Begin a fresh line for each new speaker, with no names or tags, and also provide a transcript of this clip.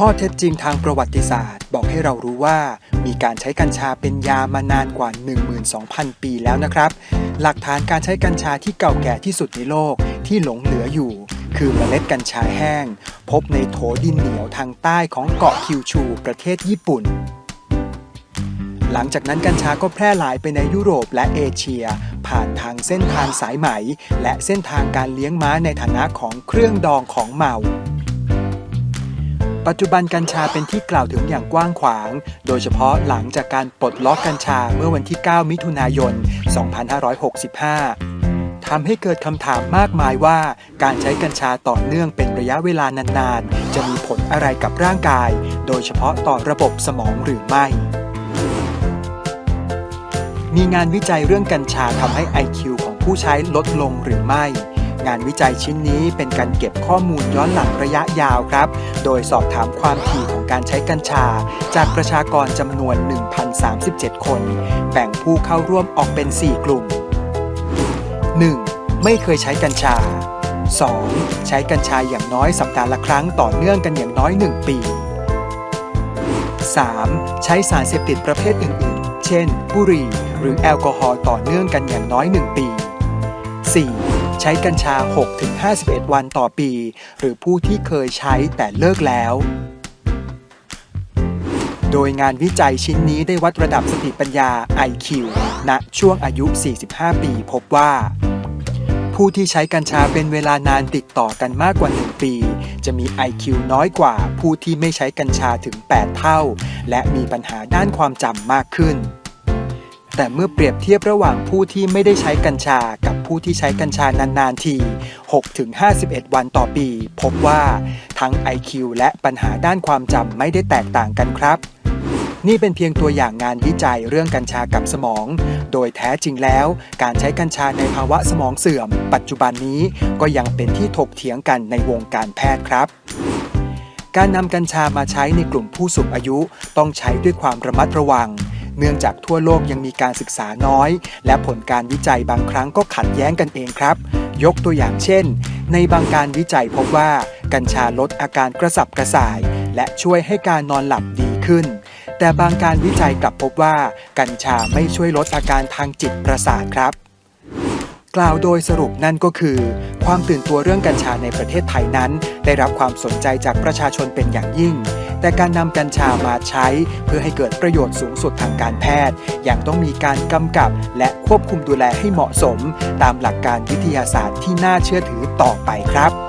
ข้อเท็จจริงทางประวัติศาสตร์ บอกให้เรารู้ว่า มีการใช้กัญชาเป็นยามานานกว่า 12,000 ปีแล้วนะครับ หลักฐานการใช้กัญชาที่เก่าแก่ที่สุดในโลกที่หลงเหลืออยู่ คือเมล็ดกัญชาแห้ง พบในโถดินเหนียวทางใต้ของเกาะคิวชูประเทศญี่ปุ่น หลังจากนั้นกัญชาก็แพร่หลายไปในยุโรปและเอเชีย ผ่านทางเส้นทางสายไหม และเส้นทางการเลี้ยงม้าในฐานะของเครื่องดองของเมา ปัจจุบันกัญชาเป็นที่กล่าวถึงอย่างกว้างขวาง โดยเฉพาะหลังจากการปลดล็อกกัญชาเมื่อวันที่ 9 มิถุนายน 2565 ทำให้เกิดคำถามมากมายว่า การใช้กัญชาต่อเนื่องเป็นระยะเวลานานๆ จะมีผลอะไรกับร่างกาย โดยเฉพาะต่อระบบสมองหรือไม่ มีงานวิจัยเรื่องกัญชาทำให้ IQ ของผู้ใช้ลดลงหรือไม่ งานวิจัยชิ้นนี้เป็นการเก็บข้อมูลย้อนหลังระยะยาวครับ โดยสอบถามความถี่ของการใช้กัญชา จากประชากรจำนวน 1,037 คน แบ่งผู้เข้าร่วมออกเป็น 4 กลุ่ม 1. ไม่เคยใช้กัญชา 2. ใช้กัญชาอย่างน้อยสัปดาห์ละครั้งต่อเนื่องกันอย่างน้อย 1 ปี 3. ใช้สารเสพติดประเภทอื่น ๆ เช่น บุหรี่ หรือแอลกอฮอล์ต่อเนื่องกันอย่างน้อย 1 ปี 4. ใช้กัญชา 6-51 วันต่อปี หรือผู้ที่เคยใช้แต่เลิกแล้ว โดยงานวิจัยชิ้นนี้ได้วัดระดับสติปัญญา IQ ณช่วงอายุ 45 ปีพบว่า ผู้ที่ใช้กัญชาเป็นเวลานานติดต่อกันมากกว่า 1 ปี จะมี IQ น้อยกว่าผู้ที่ไม่ใช้กัญชาถึง 8 เท่า และมีปัญหาด้านความจำมากขึ้น แต่เมื่อเปรียบเทียบระหว่างผู้ที่ไม่ได้ใช้กัญชากับผู้ที่ใช้กัญชานานๆที 6-51 วันต่อปี พบว่าทั้ง IQ และปัญหาด้านความจำไม่ได้แตกต่างกันครับ นี่เป็นเพียงตัวอย่างงานวิจัยเรื่องกัญชากับสมอง โดยแท้จริงแล้ว การใช้กัญชาในภาวะสมองเสื่อม ปัจจุบันนี้ก็ยังเป็นที่ถกเถียงกันในวงการแพทย์ครับการนำกัญชามาใช้ในกลุ่มผู้สูงอายุต้องใช้ด้วยความระมัดระวัง เนื่องจากทั่วโลกยังมีการศึกษาน้อย และผลการวิจัยบางครั้งก็ขัดแย้งกันเองครับ ยกตัวอย่างเช่น ในบางการวิจัยพบว่า กัญชาลดอาการกระสับกระส่าย และช่วยให้การนอนหลับดีขึ้น แต่บางการวิจัยกลับพบว่า กัญชาไม่ช่วยลดอาการทางจิตประสาทครับกล่าวโดยสรุปนั่นก็คือ ความตื่นตัวเรื่องกัญชาในประเทศไทยนั้น ได้รับความสนใจจากประชาชนเป็นอย่างยิ่ง แต่การนำกัญชามาใช้ เพื่อให้เกิดประโยชน์สูงสุดทางการแพทย์ ยังต้องมีการกำกับและควบคุมดูแลให้เหมาะสม ตามหลักการวิทยาศาสตร์ที่น่าเชื่อถือต่อไปครับ